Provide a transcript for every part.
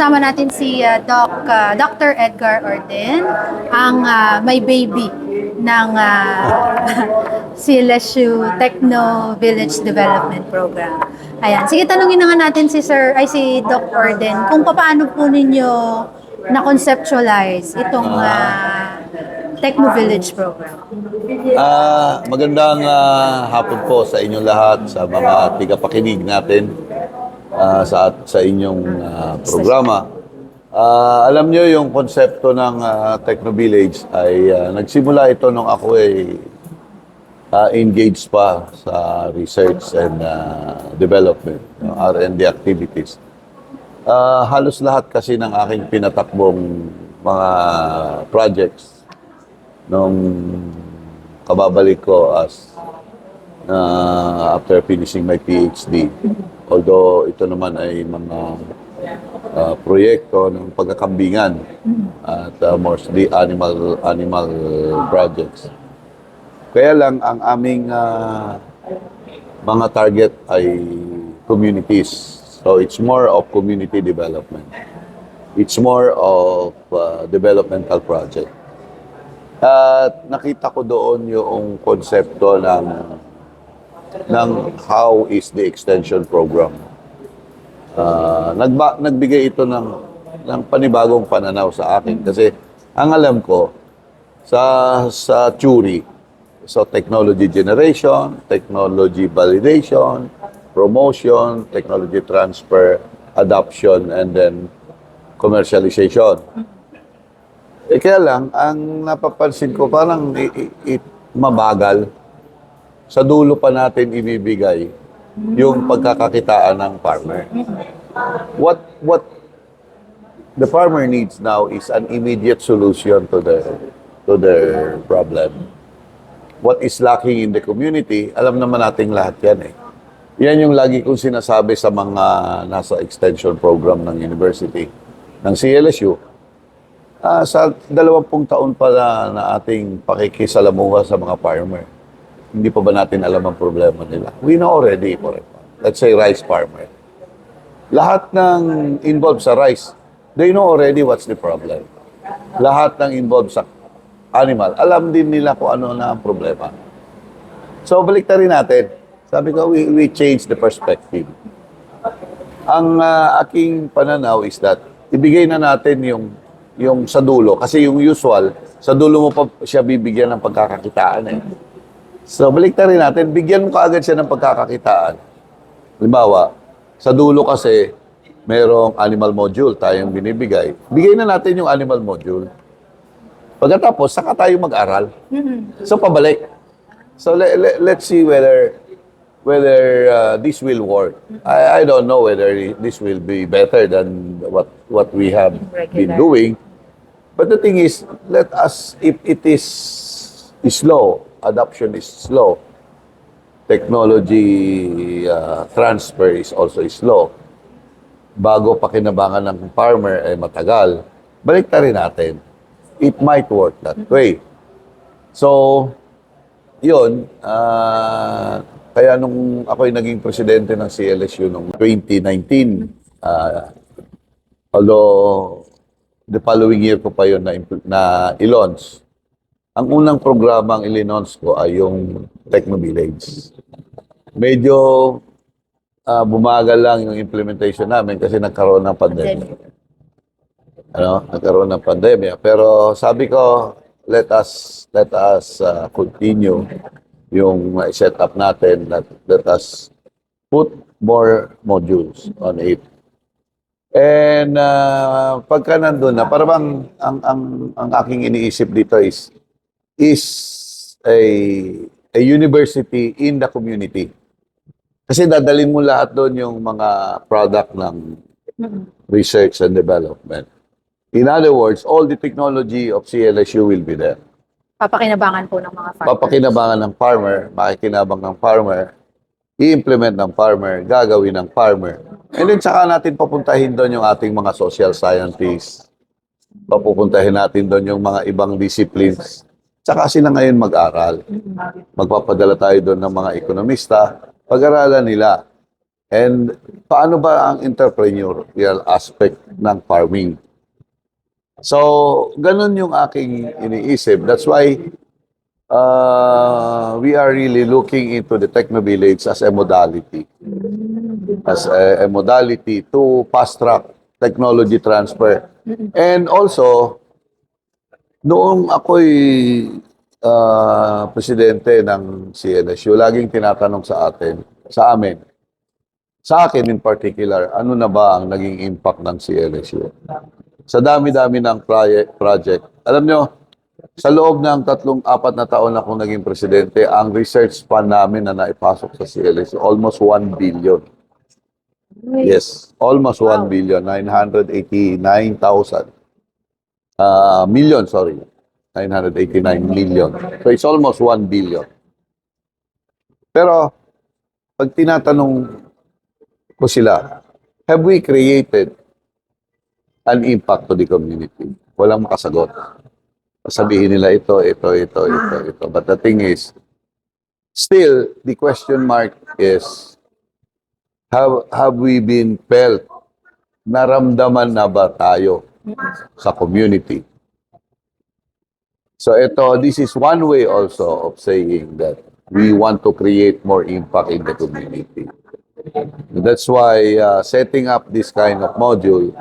kasama natin si uh, Doc, uh, Dr. Edgar Orden, ang uh, may baby ng uh, CLSU Techno Village Development Program. Ayan. Sige, tanungin na nga natin si Sir, ay si Doc Orden, kung paano po ninyo na-conceptualize itong uh, Techno Village Program. Ah, magandang ah, hapon po sa inyong lahat, sa mga tigapakinig natin ah, sa sa inyong ah, programa. Ah, alam niyo yung konsepto ng ah, Techno Village ay ah, nagsimula ito nung ako ay ah, engaged pa sa research and ah, development, yung R&D activities. Ah, halos lahat kasi ng aking pinatakbong mga projects nung kababalik ko as uh, after finishing my PhD. Although ito naman ay mga uh, proyekto ng pagkakambingan at uh, mostly animal animal projects. Kaya lang ang aming uh, mga target ay communities. So it's more of community development. It's more of uh, developmental project. At nakita ko doon yung konsepto ng ng how is the extension program. Ah, nagba, nagbigay ito ng ng panibagong pananaw sa akin kasi ang alam ko sa sa theory so technology generation, technology validation, promotion, technology transfer, adoption and then commercialization. Eh kaya lang, ang napapansin ko, parang i- i- i- mabagal. Sa dulo pa natin ibibigay yung pagkakakitaan ng farmer. What what the farmer needs now is an immediate solution to their to their problem. What is lacking in the community, alam naman nating lahat yan eh. Yan yung lagi kong sinasabi sa mga nasa extension program ng university, ng CLSU, Ah, sa dalawampung taon pa na, na ating pakikisalamuha sa mga farmer, hindi pa ba natin alam ang problema nila? We know already, for example. let's say rice farmer. Lahat ng involved sa rice, they know already what's the problem. Lahat ng involved sa animal, alam din nila kung ano na ang problema. So, balik rin natin. Sabi ko, we, we change the perspective. Ang ah, aking pananaw is that ibigay na natin yung yung sa dulo kasi yung usual sa dulo mo pa siya bibigyan ng pagkakakitaan eh. So balik rin natin, bigyan mo kaagad siya ng pagkakakitaan. Halimbawa, sa dulo kasi merong animal module tayong binibigay. Bigay na natin yung animal module. Pagkatapos, saka tayo mag-aral. So pabalik. So le- le- let's see whether whether uh, this will work. I, I don't know whether this will be better than what what we have been Regular. doing. But the thing is, let us if it is slow, adoption is slow. Technology uh, transfer is also slow. Bago pakinabangan ng farmer ay matagal. Balik na rin natin. It might work that way. So, yun, ah, kaya nung ako'y naging presidente ng CLSU noong 2019, ah, although the following year ko pa yun na, na i-launch, ang unang programang i-launch ko ay yung Techno Village. Medyo ah, bumagal lang yung implementation namin kasi nagkaroon ng pandemya. Ano, nagkaroon ng pandemya. Pero sabi ko, let us let us uh, continue yung set up natin let, let us put more modules on it. And uh, pagka nandun na, parang ang, ang, ang aking iniisip dito is is a, a university in the community. Kasi dadalhin mo lahat doon yung mga product ng research and development. In other words, all the technology of CLSU will be there. Papakinabangan po ng mga farmers. Papakinabangan ng farmer, makikinabang ng farmer, i-implement ng farmer, gagawin ng farmer. And then saka natin papuntahin doon yung ating mga social scientists. Papupuntahin natin doon yung mga ibang disciplines. Tsaka sila ngayon mag-aral. Magpapadala tayo doon ng mga ekonomista. Pag-aralan nila And paano ba ang entrepreneurial aspect ng farming? So, ganun yung aking iniisip. That's why uh, we are really looking into the Technovillage as a modality. As a, a modality to fast-track technology transfer. And also, noong ako'y ah, presidente ng CNSU, laging tinatanong sa atin, sa amin, sa akin in particular, ano na ba ang naging impact ng CNSU? Sa dami-dami ng proye- project. Alam nyo, sa loob ng tatlong, apat na taon akong naging presidente, ang research fund namin na naipasok sa CLSU, almost 1 billion. Yes, almost 1 billion, 989,000. Uh, million, sorry. 989 million. So it's almost 1 billion. Pero, pag tinatanong ko sila, have we created an impact to the community? Walang makasagot. Sabihin nila ito, ito, ito, ito, ito. But the thing is, still, the question mark is, have, have we been felt? Naramdaman na ba tayo sa community? So ito, this is one way also of saying that we want to create more impact in the community. That's why uh, setting up this kind of module,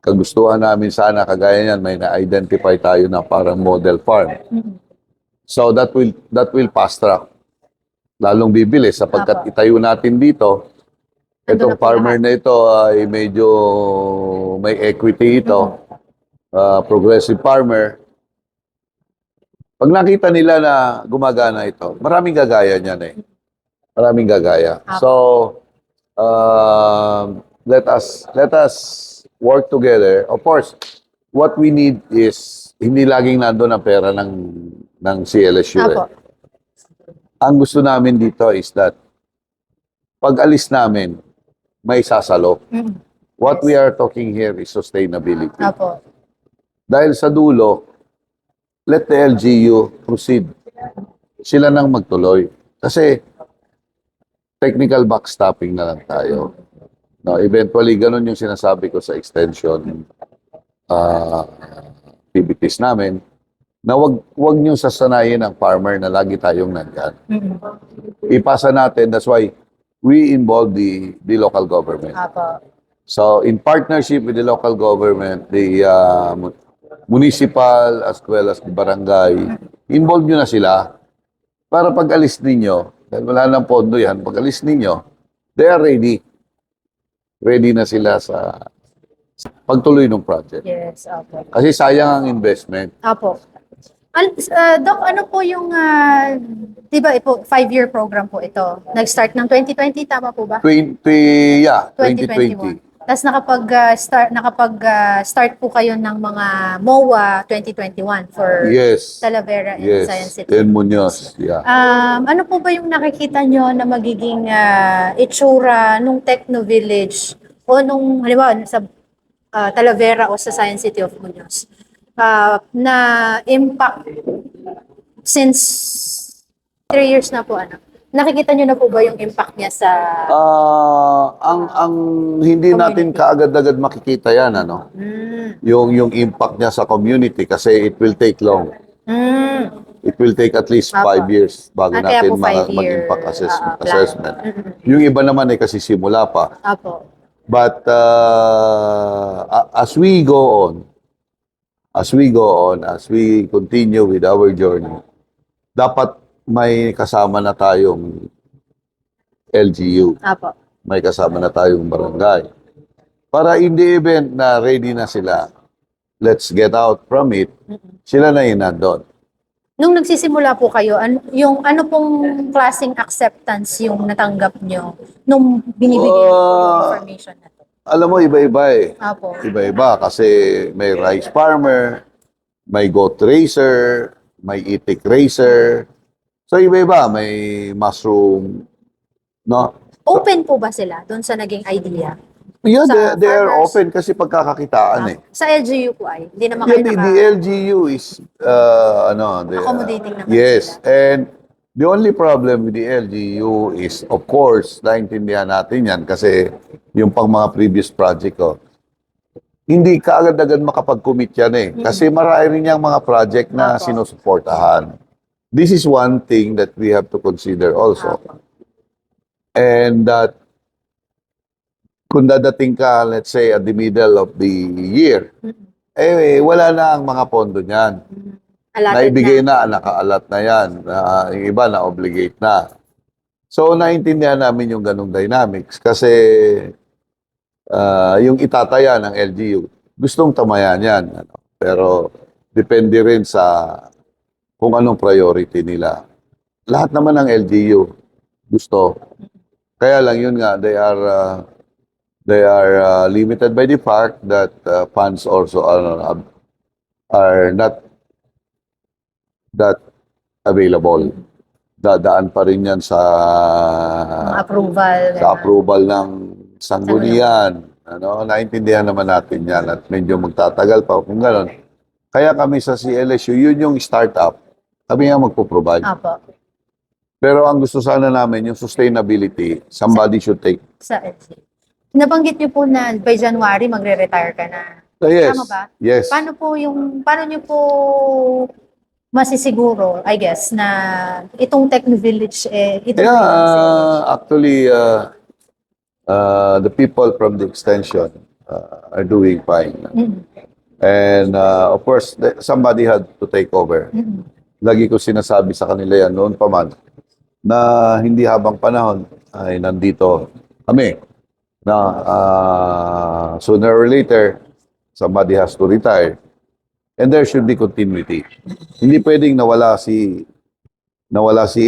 kagustuhan namin sana kagaya niyan, may na-identify tayo na parang model farm. So that will that will fast track. Lalong bibilis sapagkat itayo natin dito. Itong farmer na ito ay medyo may equity ito. uh, progressive farmer. Pag nakita nila na gumagana ito, maraming gagaya niyan eh. Maraming gagaya. Apo. So, um, let us let us work together. Of course, what we need is hindi laging nandoon ang pera ng ng CLSU. eh. Ang gusto namin dito is that pag alis namin, may sasalo. Mm. What we are talking here is sustainability. Apo. Dahil sa dulo, let the LGU proceed. Sila nang magtuloy. Kasi technical backstopping na lang tayo. No, eventually, ganun yung sinasabi ko sa extension uh, activities namin na wag wag niyo sasanayin ang farmer na lagi tayong nandyan. Mm. Ipasa natin, that's why we involve the the local government. Apo. So, in partnership with the local government, the uh, mu- municipal as well as the barangay, involve nyo na sila para pag alis ninyo, dahil wala nang pondo yan, pag alis ninyo, they are ready. Ready na sila sa sa pagtuloy ng project. Yes, apo. Kasi sayang ang investment. Apo. Uh, Doc, ano po yung, ah, di ba, ito, five-year program po ito? Nag-start ng 2020, tama po ba? 20, yeah, 2020. 2021. Tapos nakapag, ah, start, nakapag ah, start po kayo ng mga MOA 2021 for Yes. Talavera and Yes. Science City. And Munoz, yeah. Um, ano po ba yung nakikita nyo na magiging ah, itsura nung Techno Village o nung, halimbawa, sa ah, Talavera o sa Science City of Muñoz ah, na impact since three years na po, ano? Nakikita nyo na po ba yung impact niya sa... Ah, ang ang hindi natin kaagad-agad makikita 'yan ano. Mm, Yung yung impact niya sa community kasi it will take long. mm, It will take at least Apo. five years bago Ah, kaya natin po ma- five-year, mag-impact ah, plan. assessment. Mm-mm. Yung iba naman ay kasi simula pa. apo. But uh, a- as we go on, as we go on, as we continue with our journey, dapat may kasama na tayong LGU. Apo. may kasama na tayong barangay. Para in the event na ready na sila, let's get out from it, sila na yun nandun. Nung nagsisimula po kayo, an- yung ano pong klaseng acceptance yung natanggap nyo nung yung Ah. information na? Alam mo, iba-iba eh. Apo. Iba-iba kasi may rice farmer, may goat racer, may itik racer. So iba-iba, may mushroom, no? Open po ba sila doon sa naging idea? Yeah, Sa they, they are farmers. open kasi pagkakakitaan eh. Sa LGU po ay, hindi naman Yeah, kayo the, naka... the LGU is uh, ano, the, Accommodating naman Yes, and The only problem with the LGU is, of course, naintindihan natin yan kasi yung pang mga previous project ko, hindi ka agad-agad makapag-commit yan eh. Kasi marami rin yung mga project na sinusuportahan. This is one thing that we have to consider also. And that kung dadating ka, let's say, at the middle of the year, eh, wala na ang mga pondo niyan. Allotted Naibigay na. na, nakaalat na yan. Na, yung iba na-obligate na. So, naintindihan namin yung ganong dynamics kasi ah, yung itataya ng LGU, gustong tamayan yan. Ano? Pero, depende rin sa kung anong priority nila. Lahat naman ng LGU gusto. Kaya lang yun nga, they are ah, they are ah, limited by the fact that ah, funds also are, are not that available. Dadaan pa rin yan sa approval. sa approval ng sanggunian. Ano, naintindihan naman natin yan at medyo magtatagal pa kung gano'n. Kaya kami sa CLSU, yun yung startup. Kami nga magpo-provide. Apo. Pero ang gusto sana namin, yung sustainability, somebody should take. Sa LC. Nabanggit niyo po na by January magre-retire ka na. So, yes. Tama ba? Yes. Paano po yung, paano niyo po masisiguro, I guess, na itong Techno Village, eh, ito Yeah, uh, actually, uh, uh, the people from the extension uh, are doing fine. Mm, And uh, of course, somebody had to take over. mm, Lagi ko sinasabi sa kanila yan noon pa man na hindi habang panahon ay nandito kami na uh, sooner or later somebody has to retire and there should be continuity. Hindi pwedeng nawala si nawala si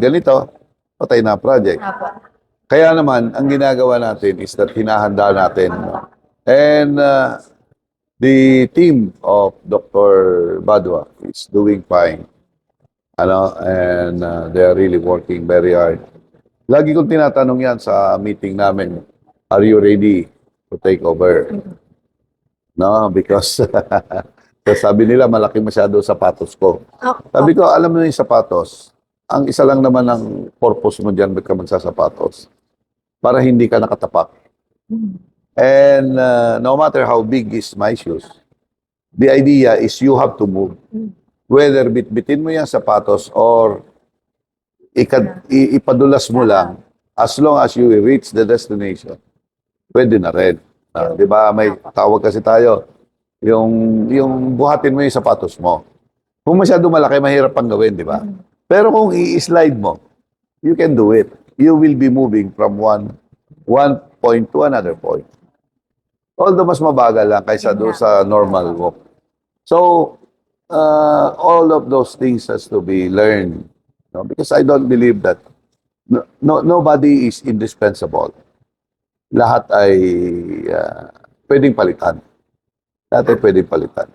ganito, patay na project. Apo. Kaya naman, ang ginagawa natin is that hinahanda natin. no? And uh, the team of Dr. Badwa is doing fine. Ano, and uh, they are really working very hard. Lagi kong tinatanong yan sa meeting namin, are you ready to take over? No, because sabi nila malaki masyado sapatos ko. Oh, Sabi ko, alam mo yung sapatos, ang isa lang naman ang purpose mo dyan, ba't ka magsasapatos? Para hindi ka nakatapak. And uh, no matter how big is my shoes, the idea is you have to move. Whether bitbitin mo yung sapatos or ikad, ipadulas mo lang, as long as you reach the destination, pwede na rin. Ah, di ba? May tawag kasi tayo, yung, yung buhatin mo yung sapatos mo. Kung masyado malaki, mahirap pang gawin, di ba? Pero kung i-slide mo, you can do it. You will be moving from one one point to another point. Although mas mabagal lang kaysa doon sa normal walk. So, uh, all of those things has to be learned. No? Because I don't believe that no, no, nobody is indispensable. Lahat ay uh, pwedeng palitan. Lahat ay pwedeng palitan.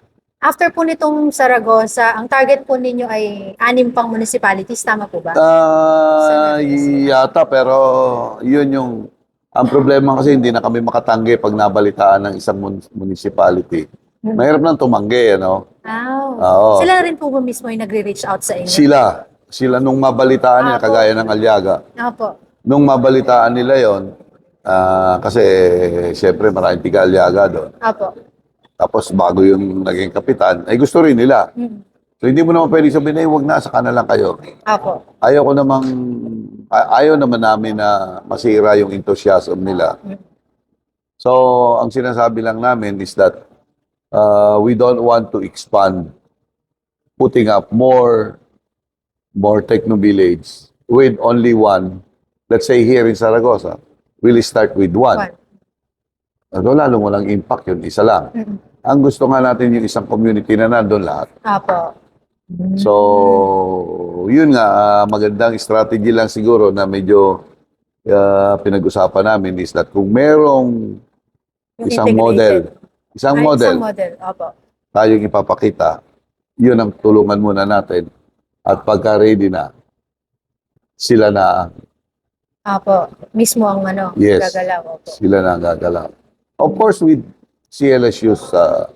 After po nitong Saragossa, ang target po ninyo ay anim pang municipalities, tama po ba? Ah, yata pero yun yung ang problema kasi hindi na kami makatanggi pag nabalitaan ng isang mun- municipality. Hmm. Mahirap nang tumanggi, ano? Ah, Oo. Sila rin po ba mismo yung nagre-reach out sa inyo? Sila, sila nung mabalitaan nila, kagaya ng Alyaga, Opo. nung mabalitaan nila yon ah, kasi siyempre maraming tiga Alyaga doon. Opo. Tapos bago yung naging kapitan, ay gusto rin nila. Mm. So hindi mo naman pwede sabihin, eh, wag na, saka na lang kayo. Opo. ayaw ko namang a- ayaw naman namin na masira yung enthusiasm nila. So, ang sinasabi lang namin is that uh, we don't want to expand putting up more more techno village with only one. Let's say here in Saragossa, we'll start with one. One. So, lalong walang impact yun, isa lang. Mm. Ang gusto nga natin yung isang community na nandun lahat. Opo. So, yun nga, ah, magandang strategy lang siguro na medyo ah, pinag-usapan namin is that kung merong Yung isang model, isang Ay, model Isang model. Opo. tayong ipapakita, yun ang tulungan muna natin. At pagka ready na, sila na, Opo. Mismo ang ano, Yes. gagalaw. Opo. sila na ang gagalaw. Of course, with CLSU's uh,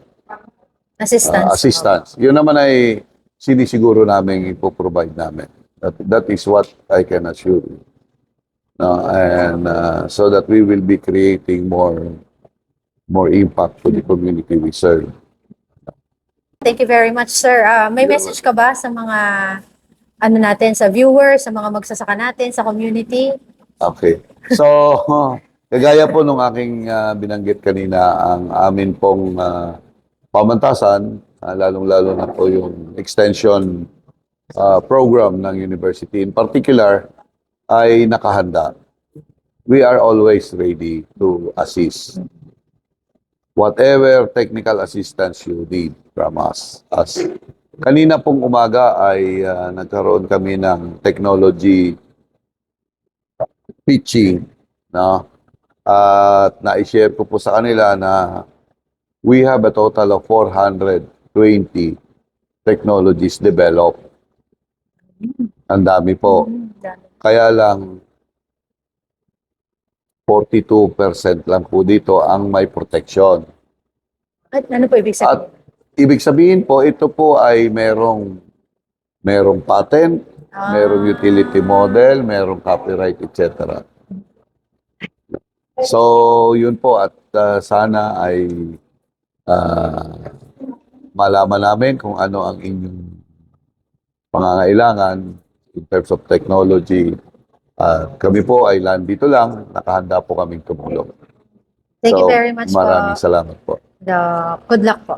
Assistance. uh, assistance. Yun naman ay sinisiguro namin ipoprovide namin. That, that is what I can assure you. No, and uh, so that we will be creating more more impact to the community we serve. Thank you very much, sir. Ah, may message ka ba sa mga ano natin, sa viewers, sa mga magsasaka natin, sa community? Okay. So, kagaya po nung aking ah, binanggit kanina, ang amin pong ah, pamantasan, ah, lalong-lalo na po yung extension ah, program ng university in particular, ay nakahanda. We are always ready to assist. Whatever technical assistance you need from us. As kanina pong umaga ay ah, nagkaroon kami ng technology pitching, no? At na-share ko po sa kanila na we have a total of 420 technologies developed. Ang dami po. Kaya lang 42% lang po dito ang may protection. At ano po ibig sabihin? At ibig sabihin po, ito po ay merong merong patent, Ah. merong utility model, merong copyright, etc. So, yun po at uh, sana ay uh, malaman namin kung ano ang inyong pangangailangan in terms of technology. At kami po ay dito lang, nakahanda po kaming tumulong. Thank you So, very much Maraming po. salamat po. The, good luck po.